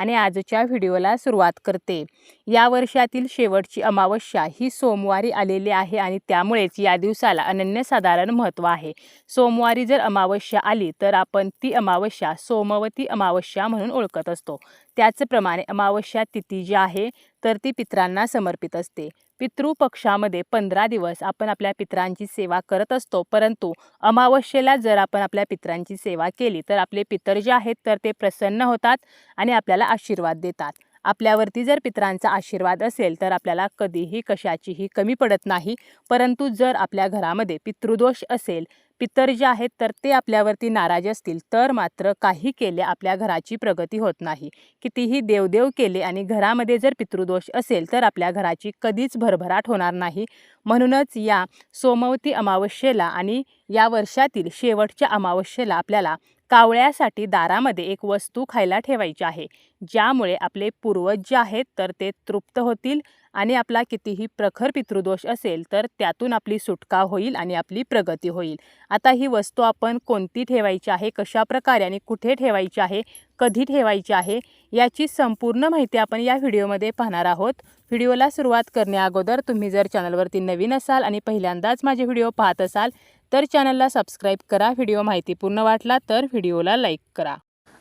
आणि आजच्या व्हिडिओला सुरुवात करते. या वर्षातील शेवटची अमावस्या ही सोमवारी आलेली आहे आणि त्यामुळेच या दिवसाला अनन्यसाधारण महत्त्व आहे. सोमवारी जर अमावस्या आली तर आपण ती अमावस्या सोमवती अमावस्या म्हणून ओळखत असतो. त्याचप्रमाणे अमावस्या तिथी जी आहे तर ती पित्रांना समर्पित असते. पितृपक्षामध्ये पंधरा दिवस आपण आपल्या पित्रांची सेवा करत असतो. परंतु अमावस्येला जर आपण आपल्या पित्रांची सेवा केली तर आपले पितर जे आहेत तर ते प्रसन्न होतात आणि आपल्याला आशीर्वाद देतात. आपल्यावरती जर पित्रांचा आशीर्वाद असेल तर आपल्याला कधीही कशाचीही कमी पडत नाही. परंतु जर आपल्या घरामध्ये पितृदोष असेल पितर जे आहेत तर ते आपल्यावरती नाराज असतील तर मात्र काही केले आपल्या घराची प्रगती होत नाही. कितीही देवदेव केले आणि घरामध्ये जर पितृदोष असेल तर आपल्या घराची कधीच भरभराट होणार नाही. म्हणूनच या सोमवती अमावस्येला आणि या वर्षातील शेवटच्या अमावस्येला आपल्याला कावळ्यासाठी दारामध्ये एक वस्तू खायला ठेवायची आहे ज्यामुळे आपले पूर्वज जे आहेत तर ते तृप्त होतील आणि आपला कितीही प्रखर पितृदोष असेल तर त्यातून आपली सुटका होईल आणि आपली प्रगती होईल. आता ही वस्तू आपण कोणती ठेवायची आहे कशा प्रकारे आणि कुठे ठेवायची आहे कधी ठेवायची आहे याची संपूर्ण माहिती आपण या व्हिडिओमध्ये पाहणार आहोत. व्हिडिओला सुरुवात करण्याअगोदर तुम्ही जर चॅनलवरती नवीन असाल आणि पहिल्यांदाच माझे व्हिडिओ पाहत असाल तर चॅनलला सबस्क्राईब करा व्हिडिओ माहितीपूर्ण वाटला तर व्हिडिओला लाईक करा.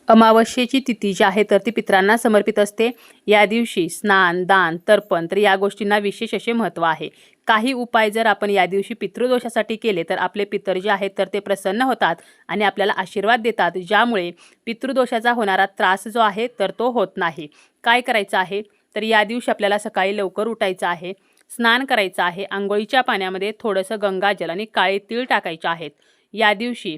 अमावस्येची तिथी जी आहे तर ती पित्रांना समर्पित असते. या दिवशी स्नान दान तर्पण तर या गोष्टींना विशेष असे महत्त्व आहे. काही उपाय जर आपण या दिवशी पितृदोषासाठी केले तर आपले पितर जे आहेत तर ते प्रसन्न होतात आणि आपल्याला आशीर्वाद देतात. ज्यामुळे पितृदोषाचा होणारा त्रास जो आहे तर तो होत नाही. काय करायचं आहे? तर या दिवशी आपल्याला सकाळी लवकर उठायचं आहे. स्नान करायचं आहे. आंघोळीच्या पाण्यामध्ये थोडंसं गंगाजल आणि काळे तीळ टाकायचे आहेत. या दिवशी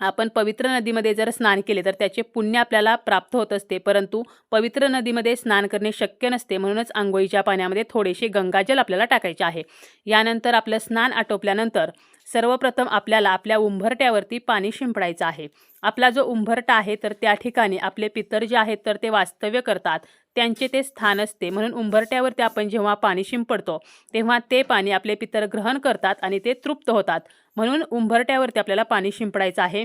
आपण पवित्र नदीमध्ये जर स्नान केले तर त्याचे पुण्य आपल्याला प्राप्त होत असते. परंतु पवित्र नदीमध्ये स्नान करणे शक्य नसते. म्हणूनच आंघोळीच्या पाण्यामध्ये थोडेसे गंगाजल आपल्याला टाकायचे आहे. यानंतर आपलं स्नान आटोपल्यानंतर सर्वप्रथम आपल्याला आपल्या उंबरट्यावरती पाणी शिंपडायचं आहे. आपला जो उंबरटा आहे तर त्या ठिकाणी आपले पितर जे आहेत तर ते वास्तव्य करतात. त्यांचे ते स्थान असते. म्हणून उंबरट्यावरती आपण जेव्हा पाणी शिंपडतो तेव्हा ते पाणी आपले पितर ग्रहण करतात आणि ते तृप्त होतात. म्हणून उंबरट्यावरती आपल्याला पाणी शिंपडायचं आहे.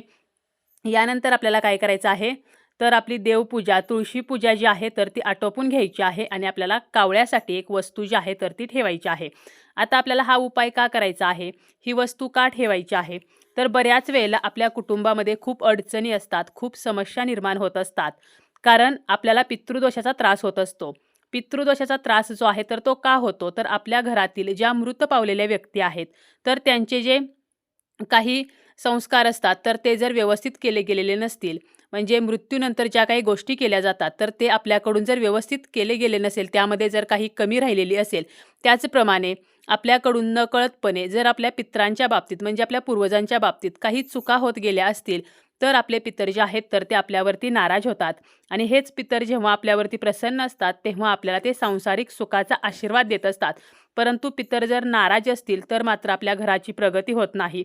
यानंतर आपल्याला काय करायचं आहे? तर आपली देवपूजा तुळशी पूजा जी आहे तर ती आटोपून घ्यायची आहे आणि आपल्याला कावळ्यासाठी एक वस्तू जी आहे तर ती ठेवायची आहे. आता आपल्याला हा उपाय का करायचा आहे? ही वस्तू का ठेवायची आहे? तर बऱ्याच वेळेला आपल्या कुटुंबामध्ये खूप अडचणी असतात खूप समस्या निर्माण होत असतात. कारण आपल्याला पितृदोषाचा त्रास होत असतो. पितृदोषाचा त्रास जो आहे तर तो का होतो? तर आपल्या घरातील ज्या मृत पावलेल्या व्यक्ती आहेत तर त्यांचे जे काही संस्कार असतात तर ते जर व्यवस्थित केले गेलेले नसतील म्हणजे मृत्यूनंतर ज्या काही गोष्टी केल्या जातात तर ते आपल्याकडून जर व्यवस्थित केले गेले नसेल त्यामध्ये जर काही कमी राहिलेली असेल त्याचप्रमाणे आपल्याकडून नकळतपणे जर आपल्या पित्रांच्या बाबतीत म्हणजे आपल्या पूर्वजांच्या बाबतीत काही चुका होत गेल्या असतील तर आपले पितर जे आहेत तर ते आपल्यावरती नाराज होतात. आणि हेच पितर जेव्हा आपल्यावरती प्रसन्न असतात तेव्हा आपल्याला ते सांसारिक सुखाचा आशीर्वाद देत असतात. परंतु पितर जर नाराज असतील तर मात्र आपल्या घराची प्रगती होत नाही.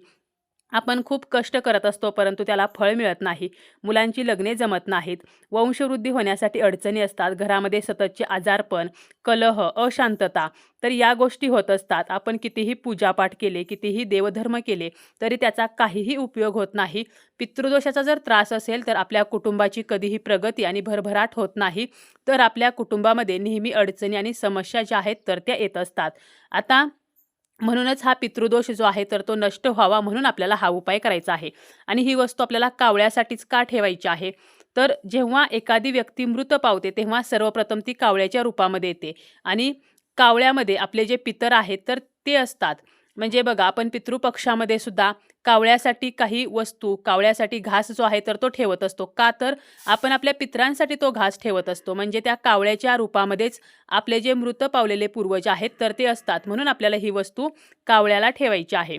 आपण खूप कष्ट करत असतो परंतु त्याला फळ मिळत नाही. मुलांची लग्ने जमत नाहीत. वंशवृद्धी होण्यासाठी अडचणी असतात. घरामध्ये सततचे आजारपण कलह अशांतता तर या गोष्टी होत असतात. आपण कितीही पूजापाठ केले कितीही देवधर्म केले तरी त्याचा काहीही उपयोग होत नाही. पितृदोषाचा जर त्रास असेल तर आपल्या कुटुंबाची कधीही प्रगती आणि भरभराट होत नाही. तर आपल्या कुटुंबामध्ये नेहमी अडचणी आणि समस्या ज्या आहेत तर त्या येत असतात. आता म्हणूनच हा पितृदोष जो आहे तर तो नष्ट व्हावा म्हणून आपल्याला हा उपाय करायचा आहे. आणि ही वस्तू आपल्याला कावळ्यासाठीच का ठेवायची आहे? तर जेव्हा एखादी व्यक्ती मृत पावते तेव्हा सर्वप्रथम ती कावळ्याच्या रूपामध्ये येते. आणि कावळ्यामध्ये आपले जे पितर आहेत तर ते असतात. म्हणजे बघा आपण पितृपक्षामध्ये सुद्धा कावळ्यासाठी काही वस्तू कावळ्यासाठी घास जो आहे तर तो ठेवत असतो. का तर आपण आपल्या पित्रांसाठी तो घास ठेवत असतो. म्हणजे त्या कावळ्याच्या रूपामध्येच आपले जे मृत पावलेले पूर्वज आहेत तर ते असतात. म्हणून आपल्याला ही वस्तू कावळ्याला ठेवायची आहे.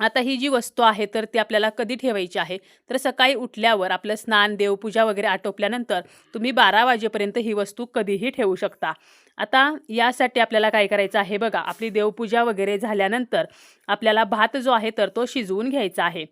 आता ही जी वस्तू आहे तर ती आपल्याला कधी ठेवायची आहे? तर सकाळी उठल्यावर आपलं स्नान देवपूजा वगैरे आटोपल्यानंतर तुम्ही बारा वाजेपर्यंत ही वस्तू कधीही ठेवू शकता. आता यासाठी आपल्याला काय करायचं आहे बघा आपली देवपूजा वगैरे झाल्यानंतर आपल्याला भात जो आहे तर तो शिजवून घ्यायचा आहे.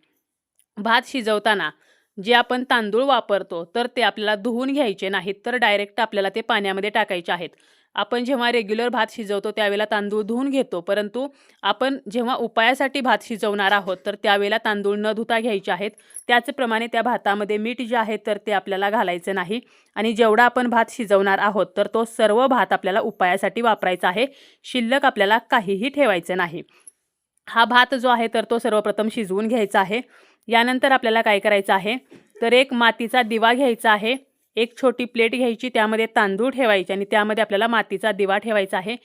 भात शिजवताना जे आपण तांदूळ वापरतो तर ते आपल्याला धुवून घ्यायचे नाहीत तर डायरेक्ट आपल्याला ते पाण्यामध्ये टाकायचे आहेत. आपण जेव्हा रेग्युलर भात शिजवतो त्यावेळेला तांदूळ धुवून घेतो. परंतु आपण जेव्हा उपायासाठी भात शिजवणार आहोत तर त्यावेळेला तांदूळ न धुता घ्यायचे आहेत. त्याचप्रमाणे त्या भातामध्ये मीठ जे आहे तर ते आपल्याला घालायचं नाही. आणि जेवढा आपण भात शिजवणार आहोत तर तो सर्व भात आपल्याला उपायासाठी वापरायचा आहे. शिल्लक आपल्याला काहीही ठेवायचं नाही. हा भात जो आहे तर तो सर्वप्रथम शिजवून घ्यायचा आहे. यानंतर आपल्याला काय करायचं आहे तर एक मातीचा दिवा घ्यायचा आहे. एक छोटी प्लेट घ्यायची त्यामध्ये तांदूळ ठेवायचे आणि त्यामध्ये आपल्याला मातीचा दिवा ठेवायचा आहे.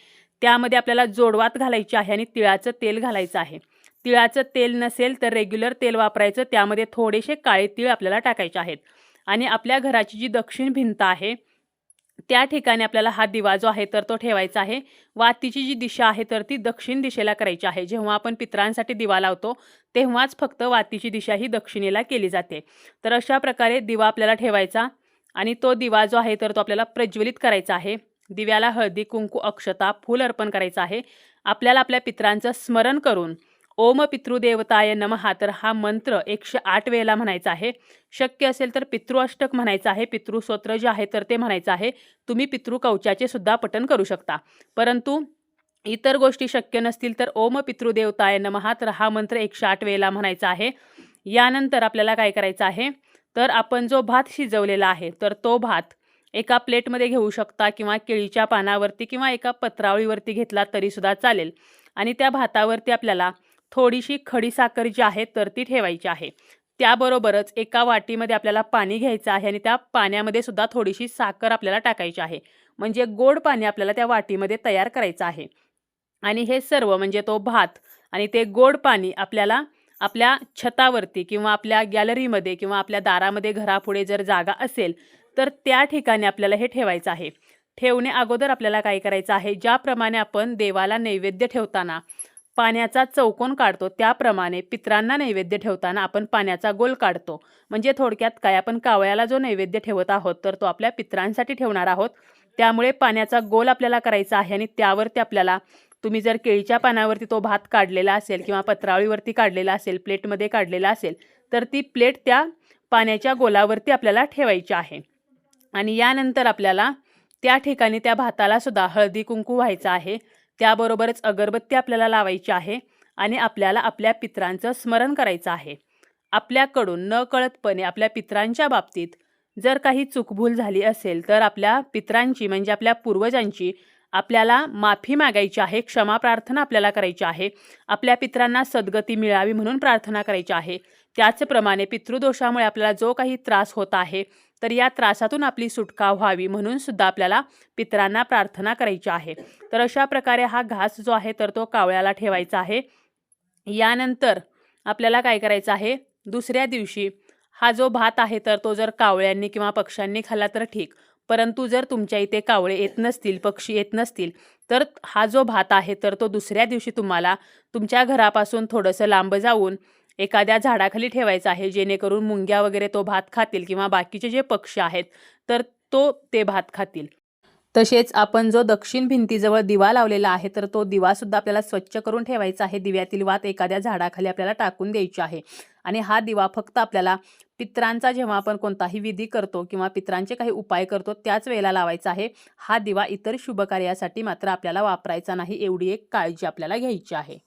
त्यामध्ये आपल्याला जोडवात घालायची आहे आणि तिळाचं तेल घालायचं आहे. तिळाचं तेल नसेल तर रेग्युलर तेल वापरायचं. त्यामध्ये थोडेसे काळे तीळ आपल्याला टाकायचे आहेत. आणि आपल्या घराची जी दक्षिण भिंत आहे त्या ठिकाणी आपल्याला हा दिवा जो आहे तर तो ठेवायचा आहे. वातीची जी दिशा आहे तर ती दक्षिण दिशेला करायची आहे. जेव्हा आपण पितरांसाठी दिवा लावतो तेव्हाच फक्त वातीची दिशा ही दक्षिणेला केली जाते. तर अशा प्रकारे दिवा आपल्याला ठेवायचा. आणि तो दिवा जो आहे तर तो आपल्याला प्रज्वलित करायचा आहे. दिव्याला हळदी कुंकू अक्षता फूल अर्पण करायचं आहे. आपल्याला आपल्या पितरांचं स्मरण करून ओम पितृदेवताय नमहा तर हा मंत्र एकशे आठ वेळेला म्हणायचा आहे. शक्य असेल तर पितृअष्टक म्हणायचं आहे. पितृस्तोत्र जे आहे तर ते म्हणायचं आहे. तुम्ही पितृकवचाचे सुद्धा पठण करू शकता. परंतु इतर गोष्टी शक्य नसतील तर ओम पितृदेवताय नमहा तर हा मंत्र एकशे आठ वेळेला म्हणायचा आहे. यानंतर आपल्याला काय करायचं आहे? तर आपण जो भात शिजवलेला आहे तर तो भात एका प्लेटमध्ये घेऊ शकता किंवा केळीच्या पानावरती किंवा एका पत्रावळीवरती घेतला तरीसुद्धा चालेल. आणि त्या भातावरती आपल्याला थोडीशी खडी साखर जी आहे तर ती ठेवायची आहे. त्याबरोबरच एका वाटीमध्ये आपल्याला पाणी घ्यायचं आहे आणि त्या पाण्यामध्ये सुद्धा थोडीशी साखर आपल्याला टाकायची आहे. म्हणजे गोड पाणी आपल्याला त्या वाटीमध्ये तयार करायचं आहे. आणि हे सर्व म्हणजे तो भात आणि ते गोड पाणी आपल्याला आपल्या छतावरती किंवा आपल्या गॅलरीमध्ये किंवा आपल्या दारामध्ये घरापुढे जर जागा असेल तर त्या ठिकाणी आपल्याला हे ठेवायचं आहे. ठेवणे अगोदर आपल्याला काय करायचं आहे? ज्याप्रमाणे आपण देवाला नैवेद्य ठेवताना पाण्याचा चौकोन काढतो त्याप्रमाणे पित्रांना नैवेद्य ठेवताना आपण पाण्याचा गोल काढतो. म्हणजे थोडक्यात काय? आपण कावळ्याला जो नैवेद्य ठेवत आहोत तर तो आपल्या पित्रांसाठी ठेवणार आहोत. त्यामुळे पाण्याचा गोल आपल्याला करायचा आहे आणि त्यावरती आपल्याला तुम्ही जर केळीच्या पानावरती तो भात काढलेला असेल किंवा पत्रावळीवरती काढलेला असेल प्लेटमध्ये काढलेला असेल तर ती प्लेट त्या पाण्याच्या गोलावरती आपल्याला ठेवायची आहे. आणि यानंतर आपल्याला त्या ठिकाणी त्या भाताला सुद्धा हळदी कुंकू व्हायचं आहे. त्याबरोबरच अगरबत्ती आपल्याला लावायची आहे आणि आपल्याला आपल्या पित्रांचं स्मरण करायचं आहे. आपल्याकडून न कळतपणे आपल्या पित्रांच्या बाबतीत जर काही चूकभूल झाली असेल तर आपल्या पित्रांची म्हणजे आपल्या पूर्वजांची आपल्याला माफी मागायची आहे क्षमा प्रार्थना आपल्याला करायची आहे आपल्या पित्रांना सद्गती मिळावी म्हणून प्रार्थना करायची आहे. त्याचप्रमाणे पितृदोषामुळे आपल्याला जो काही त्रास होत आहे तर या त्रासातून आपली सुटका व्हावी म्हणून सुद्धा आपल्याला पित्रांना प्रार्थना करायची आहे. तर अशा प्रकारे हा घास जो आहे तर तो कावळ्याला ठेवायचा आहे. यानंतर आपल्याला काय करायचं आहे? दुसऱ्या दिवशी हा जो भात आहे तर तो जर कावळ्यांनी किंवा पक्ष्यांनी खाल्ला तर ठीक. परंतु जर तुमच्या इथे कावळे येत नसतील पक्षी येत नसतील तर हा जो भात आहे तर तो दुसऱ्या दिवशी तुम्हाला तुमच्या घरापासून थोडंसं लांब जाऊन एखाद्या झाडाखाली ठेवायचा आहे जेणेकरून मुंग्या वगैरे तो भात खातील किंवा बाकीचे जे पक्षी आहेत तर तो ते भात खातील. तसेच आपण जो दक्षिण भिंतीजवळ दिवा लावलेला आहे तर तो दिवासुद्धा आपल्याला स्वच्छ करून ठेवायचा आहे. दिव्यातील वात एखाद्या झाडाखाली आपल्याला टाकून द्यायची आहे. आणि हा दिवा फक्त आपल्याला पित्रांचा जेव्हा आपण कोणताही विधी करतो किंवा पित्रांचे काही उपाय करतो त्याच वेळेला लावायचा आहे. हा दिवा इतर शुभ कार्यासाठी मात्र आपल्याला वापरायचा नाही एवढी एक काळजी आपल्याला घ्यायची आहे.